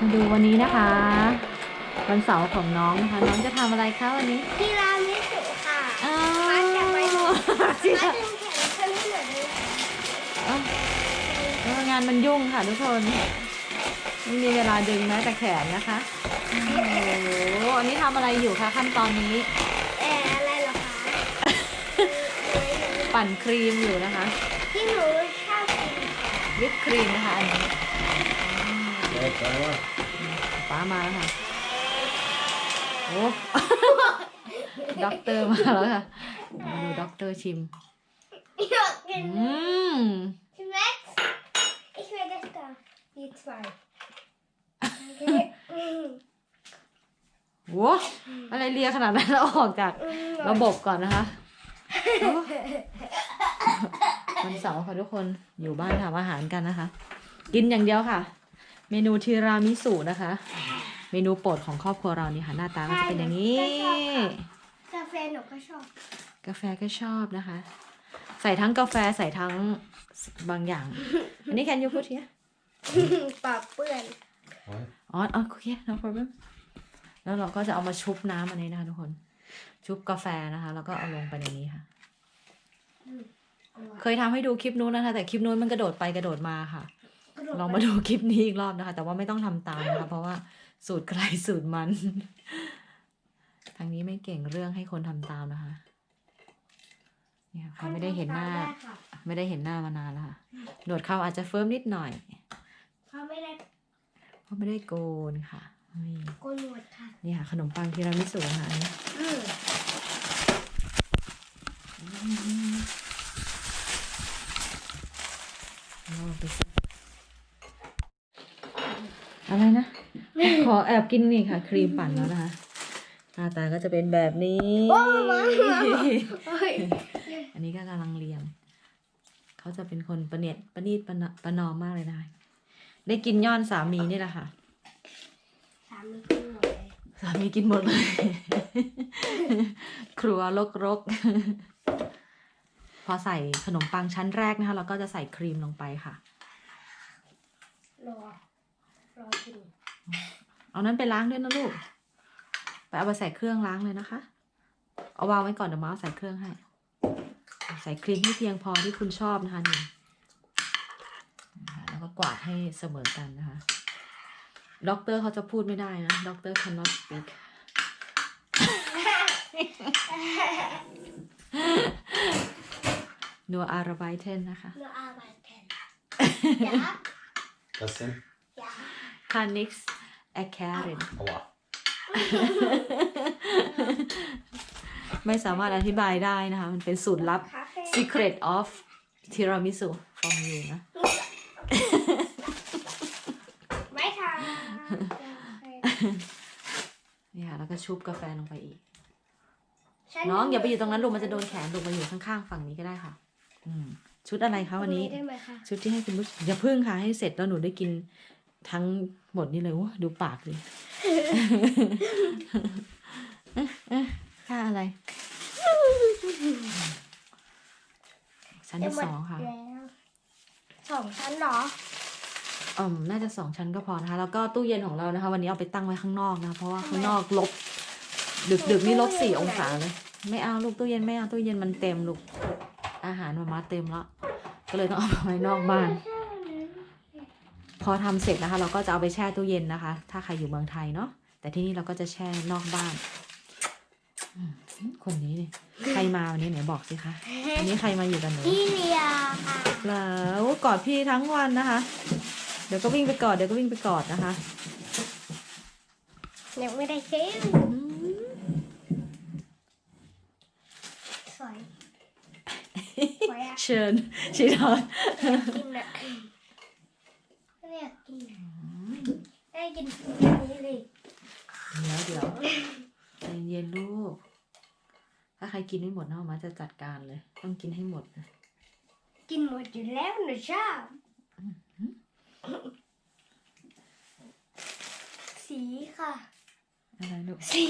มาดูวันนี้นะคะ วันเสาร์ของน้องนะคะ น้องจะทำอะไรคะวันนี้ทีรามิสุค่ะอ้าวมาจากไปหนูที่มาดึงแขนฉันให้หน่อยเลยเอองานมันยุ่งค่ะทุกคนไม่มีเวลาดึงแม้แต่แขนนะคะโอ้โหอันนี้ทำอะไรอยู่คะขั้นตอนนี้ แอร์อะไรเหรอคะปั่นครีมอยู่นะคะ ที่หนูชอบกินวิปครีมนะคะอันนี้ Ja, själva. ป้ามาแล้วค่ะ โอ้ด็อกเตอร์มาแล้วค่ะมาดูด็อกเตอร์ชิม อืม Ich will das da. Die zwei. โว้อะไรเลียขนาดนั้นแล้วออกจากระบบก่อนนะคะโอ้วันเสาร์ค่ะทุกคนอยู่บ้านทำอาหารกันนะคะ กินอย่างเดียวค่ะ เมนูทีรามิสุนะคะ เมนูโปรดของครอบครัวเรานี่ค่ะหน้าตาก็จะเป็นอย่างนี้ กาแฟหนูก็ชอบ กาแฟก็ชอบนะคะ ใส่ทั้งกาแฟใส่ทั้งบางอย่าง อันนี้แคนยูพูดเทียปากเปื้อน Oj. อ๋อโอเค no problem แล้วเราก็จะเอามาชุบน้ำอันนี้นะคะทุกคน ชุบกาแฟนะคะ แล้วก็เอาลงไปในนี้ค่ะ เคยทำให้ดูคลิปนู้นนะคะ แต่คลิปนู้นมันกระโดดไปกระโดดมาค่ะ ลองมาดูคลิปนี้อีกรอบนะคะ แต่ว่าไม่ต้องทำตามนะคะ เพราะว่าสูตรใครสูตรมัน ทางนี้ไม่เก่งเรื่องให้คนทำตามนะคะ เนี่ยค่ะใครไม่ได้เห็นหน้า ไม่ได้เห็นหน้ามานานแล้วค่ะหนวดเขาอาจจะเฟิร์มนิดหน่อย เขาไม่ได้เพราะไม่ได้โกนค่ะนี่โกนหนวดค่ะ นี่ค่ะ ขนมปังทีรามิสุนะคะอันนี้ อืม เอาไปสิ อะไรนะ ขอแอบกินนี่ค่ะ ครีมปั่นแล้วนะคะหน้าตาก็จะเป็นแบบนี้ โอ้มาโอ้ยอันนี้ก็กำลังเรียน เขาจะเป็นคนประเนียดประนีตประนประนอมมากเลยนะคะ ได้กินย้อนสามีนี่แหละค่ะ สามีกินหมดเลยสามีกินหมดเลย ครัวรกรกๆพอใส่ขนมปังชั้นแรกนะคะ เราก็จะใส่ครีมลงไปค่ะรอ รอกินเอานั้นไปล้างด้วยนะลูก ไปเอาไปใส่เครื่องล้างเลยนะคะ เอาวางไว้ก่อนเดี๋ยวมาเอาใส่เครื่องให้ ใส่ครีมที่เพียงพอที่คุณชอบนะคะนี่นะคะแล้วก็กวาดให้เสมอกันนะคะ ด็อกเตอร์เขาจะพูดไม่ได้นะ ด็อกเตอร์ cannot speak นัวอาราไบเทนนะคะ Nur arbeiten. Ja, Das sind. ja. คานิกส์แอคแคริน Aua. ไม่สามารถอธิบายได้นะคะ มันเป็นสูตรลับ Kaffee. Secret of Tiramisu from you นะ Weiter. นี่ค่ะแล้วก็ชุบกาแฟลงไปอีกฉัน้องอย่าไปอยู่ตรงนั้นลูกมันจะโดนแขนลูกมาอยู่ข้างๆฝั่งนี้ก็ได้ค่ะ อืมชุดอะไรคะวันนี้ได้ไหมคะชุดที่ให้คุณผู้ชมอย่าพึ่งค่ะให้เสร็จแล้วหนูได้กิน ทั้งหมดนี่เลยว้าดูปากเลยค่าอะไร ชั้นที่สองค่ะ สองชั้นเหรออืมน่าจะสองชั้นก็พอนะคะ แล้วก็ตู้เย็นของเรานะคะ วันนี้เอาไปตั้งไว้ข้างนอกนะ เพราะว่าข้างนอกลบ ดึกดึกนี่ลบสี่องศาเลย ไม่เอาลูกตู้เย็นไม่เอาตู้เย็นมันเต็มลูก อาหารมามาเต็มแล้ว ก็เลยต้องเอาไปไว้นอกบ้าน อทำเสร็จนะคะ เราก็จะเอาไปแช่ตู้เย็นนะคะ ถ้าใครอยู่เมืองไทยเนาะแต่ที่นี่เราก็จะแช่นอกบ้านอืมคนนี้เนี่ยใครมาวันนี้ไหนบอกสิคะวันนี้ใครมาอยู่กันหนูพี่เลียค่ะแล้วกอดพี่ทั้งวันนะคะ เดี๋ยวก็วิ่งไปกอดเดี๋ยวก็วิ่งไปกอดนะคะยังไม่ได้กินอืมสวยสวยอะเชิญชิดอน กินอะไม่อยากกิน ได้กินอันนี้เลยเดี๋ยวเดี๋ยวใจเย็นลูก ถ้าใครกินไม่หมดนะมาจะจัดการเลย ต้องกินให้หมดนะกินหมดอยู่แล้วหนูชอบสีค่ะ อะไรลูกสี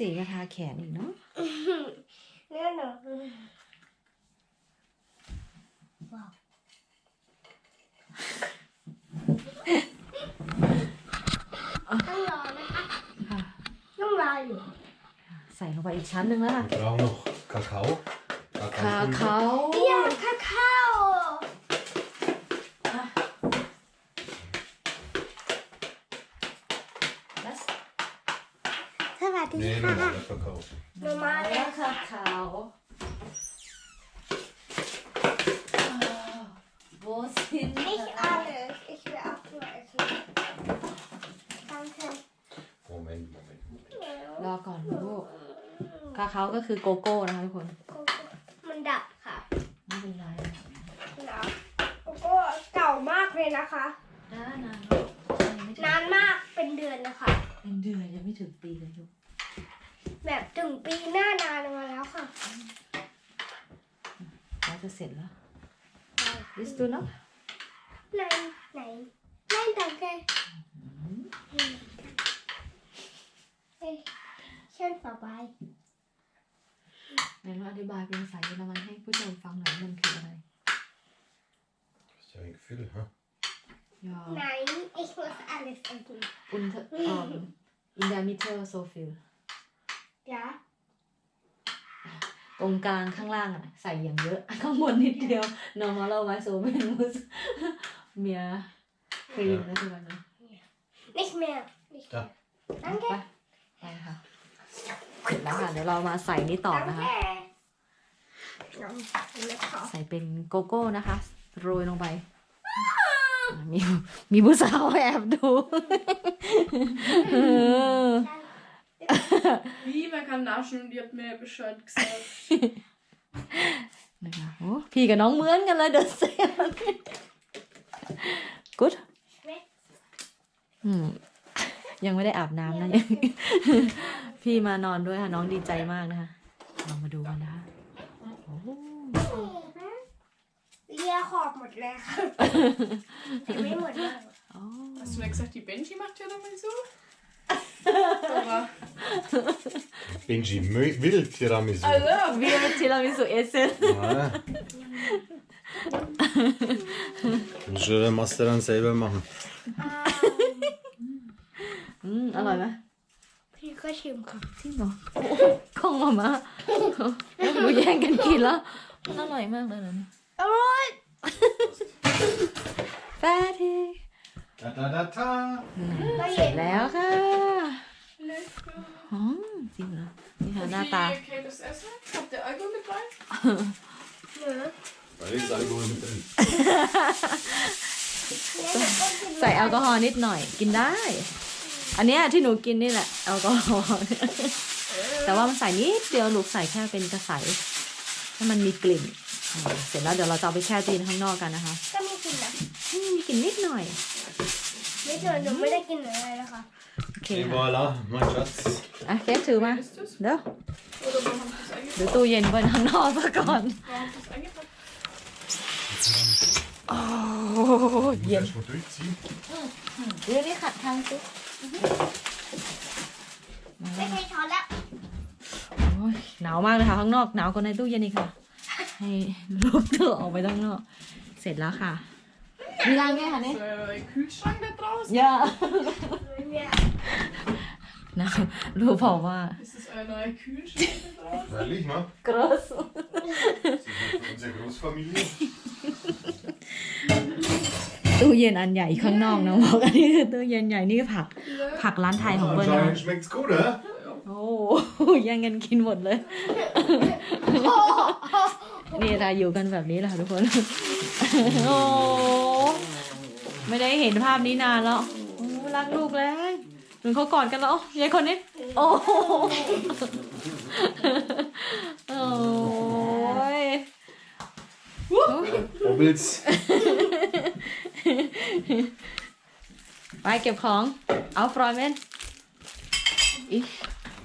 สีกระทาแขนอีกเนาะเนี่ยหนูว้าว ต้องรอนะคะค่ะ ต้องรออยู่ใส่ลงไปอีกชั้นหนึ่งแล้วค่ะลองหนุกคาเขาคาเขาเรียกข้าเขาและสวัสดี Nee, ค่ะ normaler มาแล้วคาเขาาเขาก็คือโกโก้นะคะทุกคน มันดับค่ะไม่เป็นไรแล้วโกโก้เก่ามากเลยนะคะ นานนานลูกยังไม่ถึงนานมากเป็นเดือนนะคะ เป็นเดือนยังไม่ถึงปีเลยลูกแบบถึงปีหน้านานมาแล้วค่ะเราจะเสร็จแล้ว Willst du noch? ไหนไหนไหนดังแกเฮ้ยเช่นต่อไป ไหนเราอธิบายเป็นภาษาเยอรมันให้ผู้ชมฟังหน่อยมันคืออะไร Das ist ja ein Gefühl, ha? ยอไหน ich muss alles essen อุนเทออมอินเดมิเตอร์โซฟิล ja ตรงกลางข้างล่างอะใส่อย่างเยอะ ข้างบนนิดเดียว normal ไว้โซเมนมุสเมียครีมนะทุกคนนะ nicht mehr nicht Da. mehr danke ไปค่ะ เสร็จแล้วค่ะ เดี๋ยวเรามาใส่นี่ต่อนะคะ danke ใส่เป็นโกโก้นะคะ โรยลงไป มีมีผู้สาวแอบดู Wie, man kann naschen und die hat mir Bescheid gesagt. นะคะโอ้พี่กับน้องเหมือนกันเลยเดอะเซมกุ๊ด schmeckt อืมยังไม่ได้อาบน้ำนะยัง พี่มานอนด้วยค่ะ น้องดีใจมากนะคะเรามาดูกันนะคะโอ้เลียขอบหมดเลยค่ะแต่ไม่หมดเลยอ๋อ Hast du mir gesagt, die Benji macht ja damit so? Aber, Benji mö- will Tiramisu. also, วิวทีรามิสุเอเซน Ja. Muss schon der Master dann selber machen. อืมอร่อยไหมพี่ ก็ชิมค่ะจริงเหรอโอ้โหคงมามาหนูแย่งกันกินแล้วมันอร่อยมากเลยนะเนี่ยอร่อยแฟที Da, da, da, da. ก็เสเย็ร็นจแล้วค่ะ lecker. อ๋อจริงเหรอนี่ค่ะ Und หน้า wie ตา geht das Essen? Habt ihr Alkohol mit rein? เนื้อ Da ist Alkohol mit drin. ใส่แอลกอฮอล์นิดหน่อยกินได้ อันเนี้ยที่หนูกินนี่แหละแอลกอฮอล์แต่ว่ามันใส่นิดเดียวลูกใส่แค่เป็นกระใสให้มันมีกลิ่นอ่าเสร็จแล้วเดี๋ยวเราจะเอาไปแช่ตู้เย็นข้างนอกกันนะคะก็มีกลิ่นนะอืมมีกลิ่นนิดหน่อยไม่เจอหนูไม่ได้กินอะไรนะคะ โอเค Et ค่ะ voilà, mein Schatz. อะเค้กถือมา Ist das? เดี๋ยว Oder warum habt ihr das eingepackt? เดี๋ยวตู้เย็นไว้ข้างนอกซะก่อน Warum habt ihr das eingepackt? โอ้ Ich muss เย็น erst mal durchziehen. เดี๋ยวนี้ขัดทางสิมา ไม่ใช่ช้อนแล้วโอ้ยหนาวมากเลยค่ะ ข้างนอกหนาวกว่าในตู้เย็นอีกค่ะ ให้ลูกเธอออกไปข้างนอก เสร็จแล้วค่ะ มีรางไงคะเนี่ย Ist äh, ein Kühlschrank da draußen? อย่าเนี่ยนะลูกบอกว่า Ist das ein neuer Kühlschrank da draußen? Ehrlich, ne? gross Das ist für unsere Großfamilie. ตู้เย็นอันใหญ่ข้างนอกนะบอกอันนี้คือตู้เย็นใหญ่นี่คือผัก ผักร้านไทยของเบิร์นนะ Anscheinend schmeckt's gut, hä? โอ้แย่งกันกินหมดเลย นี่เราอยู่กันแบบนี้แหละค่ะทุกคน โอ้ไม่ได้เห็นภาพนี้นานแล้วโอ้รักลูกแล้วเหมือนเขากอดกันแล้วยายคนนี้ โอ้โอ้ย Bobbels. ไปเก็บของ เอาฟรอยเมนอี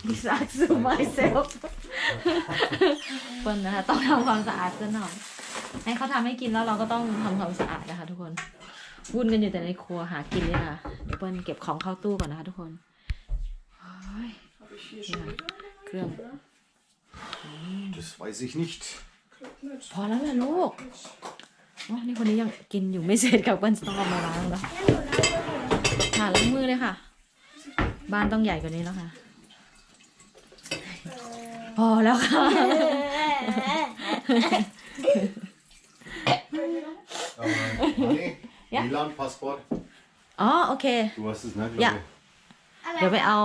ดิสักซูมายเซลเปิ้ลนะคะต้องทำความสะอาดซะหน่อยให้เขาทำให้กินแล้วเราก็ต้องทำความสะอาดนะคะ ทุกคน วุ่นกันอยู่แต่ในครัวหากินเนี่ยค่ะ เดี๋ยวเปิ้ลเก็บของเข้าตู้ก่อนนะคะ ทุกคนโอ้ย Habe ich hier schon wieder? เครื่อง Das weiß ich nicht. Klappt nicht. พอแล้วแหละลูก อ๋อนี่คนนี้ยังกินอยู่ไม่เสร็จกับเปิ้ลต้องเอามาล้างแล้วค่ะล้างมือเลยค่ะ บ้านต้องใหญ่กว่านี้แล้วค่ะ พอแล้วค่ะ Aber, nee, Ja. WLAN-Passwort. อ๋อโอเค Du hast es, ne? Ja. Glaube ich. อะไรเดี๋ยวไปเอา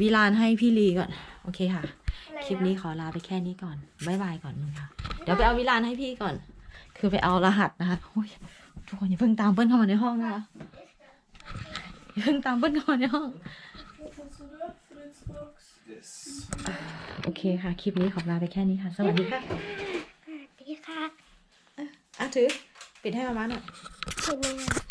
วิลานให้พี่ลีก่อน โอเคค่ะอะไระคลิปนี้ขอลาไปแค่นี้ก่อนบายบายก่อนค่ะ เดี๋ยวไปเอาวิลานให้พี่ก่อน คือไปเอารหัสนะคะโอ้ยทุกคนอย่าเพิ่งตามเปิ้ลเข้ามาในห้องนะคะอย่าเพิ่งตามเปิ้ลเข้ามาในห้อง Yes. โอเคค่ะ คลิปนี้ขอลาไปแค่นี้ค่ะ สวัสดีค่ะสวัสดีค่ะอะถือ ปิดให้มาม่าหน่อยคุณแม่